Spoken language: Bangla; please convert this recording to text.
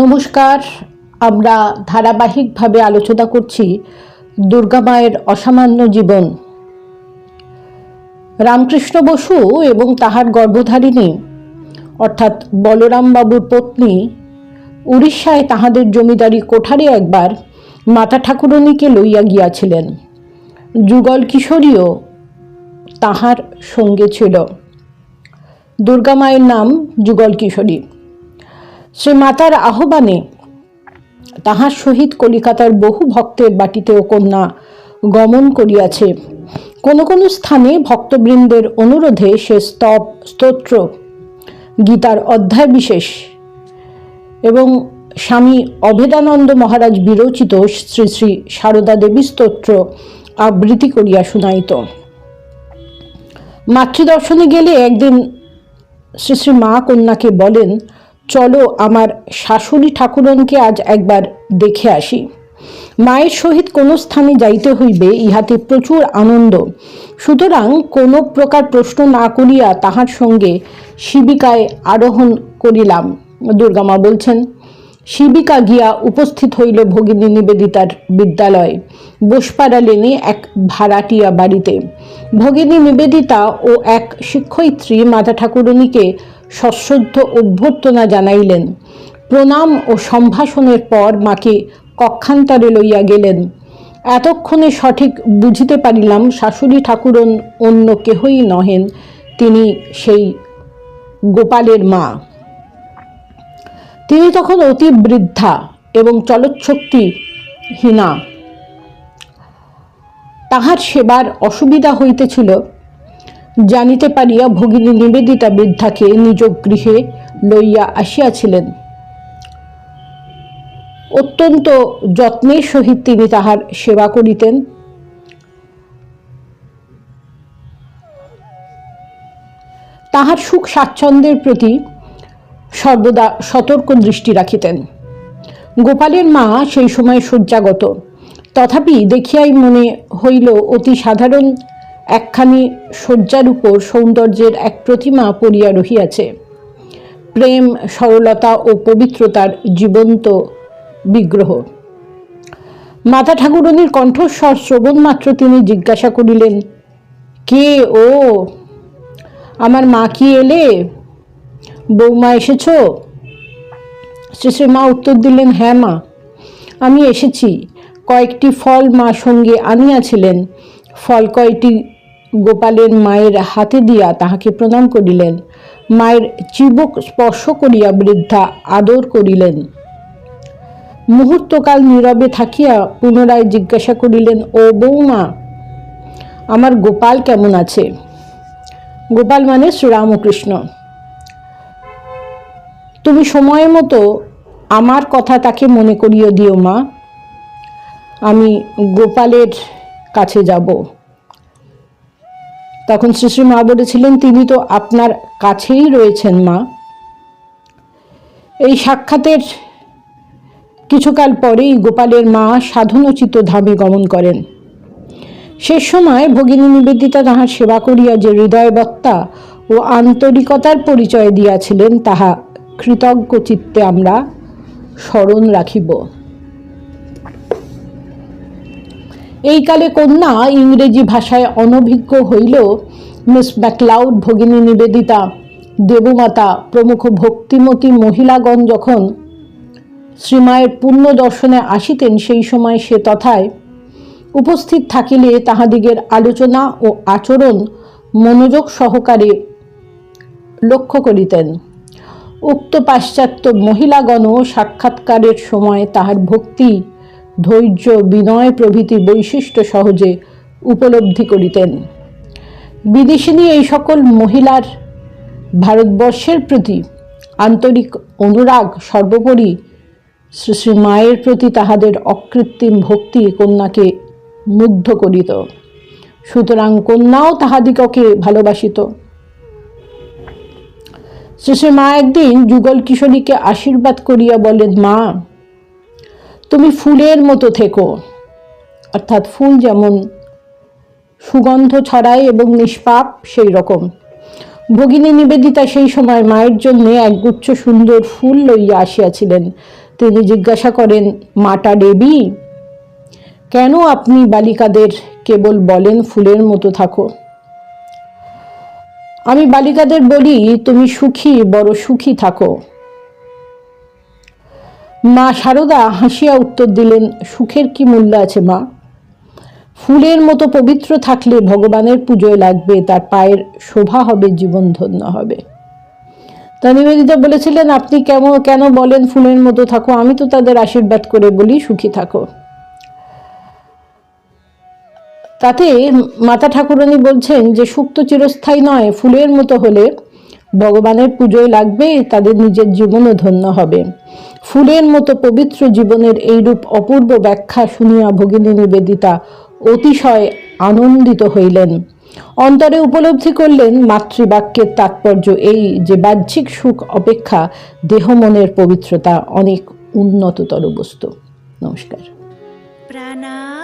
নমস্কার। আমরা ধারাবাহিকভাবে আলোচনা করছি দুর্গা মায়ের অসামান্য জীবন। রামকৃষ্ণ বসু এবং তাহার গর্ভধারিণী, অর্থাৎ বলরাম বাবুর পত্নী, উড়িষ্যায় তাহাদের জমিদারি কোঠারে একবার মাতা ঠাকুরণীকে লইয়া গিয়াছিলেন। যুগল কিশোরীও তাহার সঙ্গে ছিল। দুর্গা মায়ের নাম যুগল কিশোরী। সে মাতার আহ্বানে তাহার সহিত কলিকাতার বহু ভক্তের বাটিতে ও কন্যা গমন করিয়াছে। কোন কোন স্থানে ভক্তবৃন্দের অনুরোধে সে স্তব, স্তোত্র, গীতার অধ্যায় বিশেষ এবং স্বামী অভেদানন্দ মহারাজ বিরচিত শ্রী শ্রী সারদা দেবী স্তোত্র আবৃত্তি করিয়া শুনাইত। মাতৃদর্শনে গেলে একদিন শ্রী শ্রী মা কন্যাকে বলেন চলো আমার শাশুড়ি ঠাকুরনকে আজ একবার দেখে আসি। মায়ের সহিত কোনো স্থানে যাইতে হইবে, ইহাতে প্রচুর আনন্দ। সুতরাং কোনো প্রকার প্রশ্ন না করিয়া তাহার সঙ্গে শিবিকায় আরোহণ করিলাম, দুর্গামা বলছেন। শিবিকা গিয়া উপস্থিত হইল ভগিনী নিবেদিতার বিদ্যালয়। বসপাড়া লেনে এক ভাড়াটিয়া বাড়িতে। ভগিনী নিবেদিতা ও এক শিক্ষয়িত্রী মাতা ঠাকুরণীকে সশ্রদ্ধ অভ্যর্থনা জানাইলেন। প্রণাম ও সম্ভাষণের পর মাকে কক্ষান্তরে লইয়া গেলেন। এতক্ষণে সঠিক বুঝিতে পারিলাম শাশুড়ি ঠাকুরন অন্য কেহই নহেন, তিনি সেই গোপালের মা। তিনি তখন অতি বৃদ্ধা এবং চলচ্ছক্তিহীনা। তাহার সেবার অসুবিধা হইতেছিল, জানিতে পারিয়া ভগিনী নিবেদিতা বৃদ্ধাকে নিজ গৃহে লইয়া আসিয়াছিলেন। অত্যন্ত যত্নের সহিত তিনি তাহার সেবা করিতেন। তাহার সুখ স্বাচ্ছন্দ্যের প্রতি সর্বদা সতর্ক দৃষ্টি রাখিতেন। গোপালের মা সেই সময় শয্যাগত। তথাপি দেখিয়াই মনে হইল অতি সাধারণ একখানি শয্যার উপর সৌন্দর্যের এক প্রতিমা পড়িয়া রহিয়াছে। প্রেম, সরলতা ও পবিত্রতার জীবন্ত বিগ্রহ। মাতা ঠাকুরণীর কণ্ঠস্বর শ্রবণ মাত্র তিনি জিজ্ঞাসা করিলেন, কে ও? আমার মা কি এলে? বৌমা এসেছ? শ্রী শ্রী মা উত্তর দিলেন হ্যাঁ মা, আমি এসেছি। কয়েকটি ফল মা সঙ্গে আনিয়াছিলেন। ফল কয়টি গোপালের মায়ের হাতে দিয়া তাহাকে প্রণাম করিলেন। মায়ের চিবুক স্পর্শ করিয়া বৃদ্ধা আদর করিলেন। মুহূর্তকাল নীরবে থাকিয়া পুনরায় জিজ্ঞাসা করিলেন, ও বৌমা, আমার গোপাল কেমন আছে? গোপাল মানে শ্রীরামকৃষ্ণ। তুমি সময় মতো আমার কথা তাকে মনে করিয়ে দিও, মা। আমি গোপালের কাছে যাব। তখন শ্রী মা বলেছিলেন, তিনি তো আপনার কাছেই রয়েছেন, মা। এই সাক্ষাতের কিছুকাল পরেই গোপালের মা সাধনোচিত ধামে গমন করেন। সে সময় ভগিনী নিবেদিতা তাহার সেবা করিয়া যে হৃদয় হৃদয়বত্তা ও আন্তরিকতার পরিচয় দিয়াছিলেন, তাহা কৃতজ্ঞ চিত্তে আমরা স্মরণ রাখিব। এই কালে কন্যা ইংরেজি ভাষায় অনভিজ্ঞ হইলেও মিস ব্যাকলাউড ভগিনী নিবেদিতা, দেবমাতা, প্রমুখ ভক্তিমতী মহিলাগণ যখন শ্রীমায়ের পুণ্য দর্শনে আসিতেন, সেই সময় সে তথায় উপস্থিত থাকিলে তাহাদিগের আলোচনা ও আচরণ মনোযোগ সহকারে লক্ষ্য করিতেন। উক্ত পাশ্চাত্য মহিলাগণও সাক্ষাৎকারের সময় তাহার ভক্তি, ধৈর্য, বিনয় প্রভৃতি বৈশিষ্ট্য সহজে উপলব্ধি করিতেন। বিদেশিনী এই সকল মহিলার ভারতবর্ষের প্রতি আন্তরিক অনুরাগ সর্বোপরি শ্রী শ্রী মায়ের প্রতি তাহাদের অকৃত্রিম ভক্তি কন্যাকে মুগ্ধ করিত। সুতরাং কন্যাও তাহাদিগকে ভালোবাসিত। শ্রী মা একদিন যুগল কিশোরীকে আশীর্বাদ করিয়া বলেন মা, তুমি ফুলের মতো থেকো। অর্থাৎ ফুল যেমন সুগন্ধ ছড়ায় এবং নিষ্পাপ সেই রকম ভগিনী নিবেদিতা সেই সময় মায়ের জন্য একগুচ্ছ সুন্দর ফুল লইয়া আসিয়াছিলেন। তিনি জিজ্ঞাসা করেন, মাটা দেবী, কেন আপনি বালিকাদের কেবল বলেন ফুলের মতো থাকো? আমি বালিকাদের বলি, তুমি সুখী, বড় সুখী থাকো। মা শারদা হাসিয়া উত্তর দিলেন, সুখের কি মূল্য আছে মা? ফুলের মতো পবিত্র থাকলে ভগবানের পুজোয় লাগবে, তার পায়ের শোভা হবে, জীবন ধন্য হবে। তা নিবেদিতা বলেছিলেন, আপনি কেমন, কেন বলেন ফুলের মতো থাকো? আমি তো তাদের আশীর্বাদ করে বলি, সুখী থাকো। তাতে মাতা ঠাকুরানী বলছেন যে সুক্ত চিরস্থায়ী নয়, ফুলের মতো হলে ভগবানের পুজোয় লাগবে, তাদের নিজের জীবনও ধন্য হবে। ফুলের মতো পবিত্র জীবনের এইরূপ অপূর্ব ব্যাখ্যা শুনিয়া ভগিনী নিবেদিতা অতিশয় আনন্দিত হইলেন। অন্তরে উপলব্ধি করলেন, মাতৃবাক্যের তাৎপর্য এই যে, বাহ্যিক সুখ অপেক্ষা দেহ মনের পবিত্রতা অনেক উন্নততর বস্তু। নমস্কার। প্রাণারাম